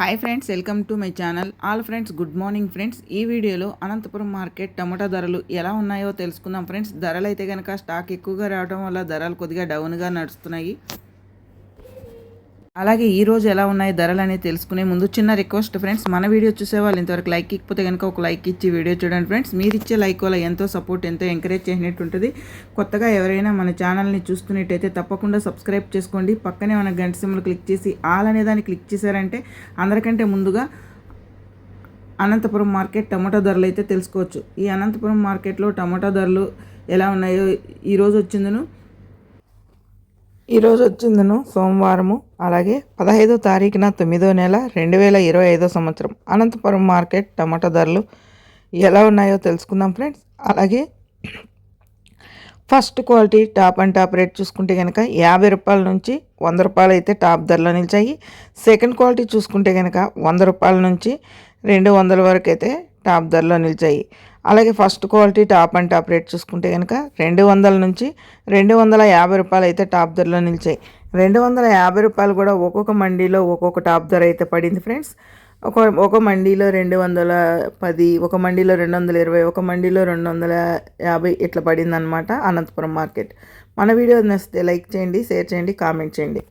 Hi friends welcome to my channel all friends good morning friends ఈ వీడియోలో Anantapuram market టమాటా ధరలు ఎలా ఉన్నాయో తెలుసుకుందాం ఫ్రెండ్స్ ధరలు అయితే కనుక స్టాక్ ఎక్కువగా రావడం వల్ల ధరలు కొద్దిగా డౌన్గా నడుస్తున్నాయి. అలాగే ఈ రోజు ఎలా ఉన్నాయి ధరలు అనేది తెలుసుకునే ముందు చిన్న రిక్వెస్ట్ ఫ్రెండ్స్ మన వీడియో చూసే వాళ్ళు ఇంతవరకు లైక్ ఇకపోతే కనుక ఒక లైక్ ఇచ్చి వీడియో చూడండి ఫ్రెండ్స్ మీరు ఇచ్చే లైక్ వల్ల ఎంతో సపోర్ట్ ఎంతో ఎంకరేజ్ చేసినట్టు ఉంటుంది. కొత్తగా ఎవరైనా మన ఛానల్ని చూస్తున్నట్టయితే తప్పకుండా సబ్స్క్రైబ్ చేసుకోండి. పక్కనే మన గంట సింబల్ క్లిక్ చేసి ఆల్ అనే దాన్ని క్లిక్ చేశారంటే అందరికంటే ముందుగా అనంతపురం మార్కెట్ టమాటా ధరలు అయితే తెలుసుకోవచ్చు. ఈ అనంతపురం మార్కెట్లో టమాటా ధరలు ఎలా ఉన్నాయో ఈరోజు వచ్చిందను. ఈరోజు వచ్చిందను సోమవారము. అలాగే పదహైదో తారీఖున తొమ్మిదో నెల రెండు వేల ఇరవై ఐదో సంవత్సరం. అనంతపురం మార్కెట్ టమాటా ధరలు ఎలా ఉన్నాయో తెలుసుకుందాం ఫ్రెండ్స్. అలాగే first quality top and top rate చూసుకుంటే కనుక యాభై రూపాయల నుంచి వంద రూపాయలు అయితే టాప్ ధరలో నిలిచాయి. సెకండ్ క్వాలిటీ చూసుకుంటే కనుక వంద రూపాయల నుంచి రెండు వందల వరకు అయితే టాప్ ధరలో నిలిచాయి. అలాగే first quality top and top rate చూసుకుంటే కనుక రెండు వందల నుంచి రెండు వందల యాభై రూపాయలు అయితే టాప్ ధరలో నిలిచాయి. రెండు వందల యాభై రూపాయలు కూడా ఒక్కొక్క మండీలో ఒక్కొక్క టాప్ ధర అయితే పడింది ఫ్రెండ్స్. ఒక ఒక మండీలో రెండు వందల పది ఒక మండీలో రెండు వందల ఇరవై ఒక మండీలో రెండు వందల యాభై ఇట్లా పడింది అనమాట అనంతపురం మార్కెట్. మన వీడియో నచ్చితే లైక్ చేయండి షేర్ చేయండి కామెంట్ చేయండి.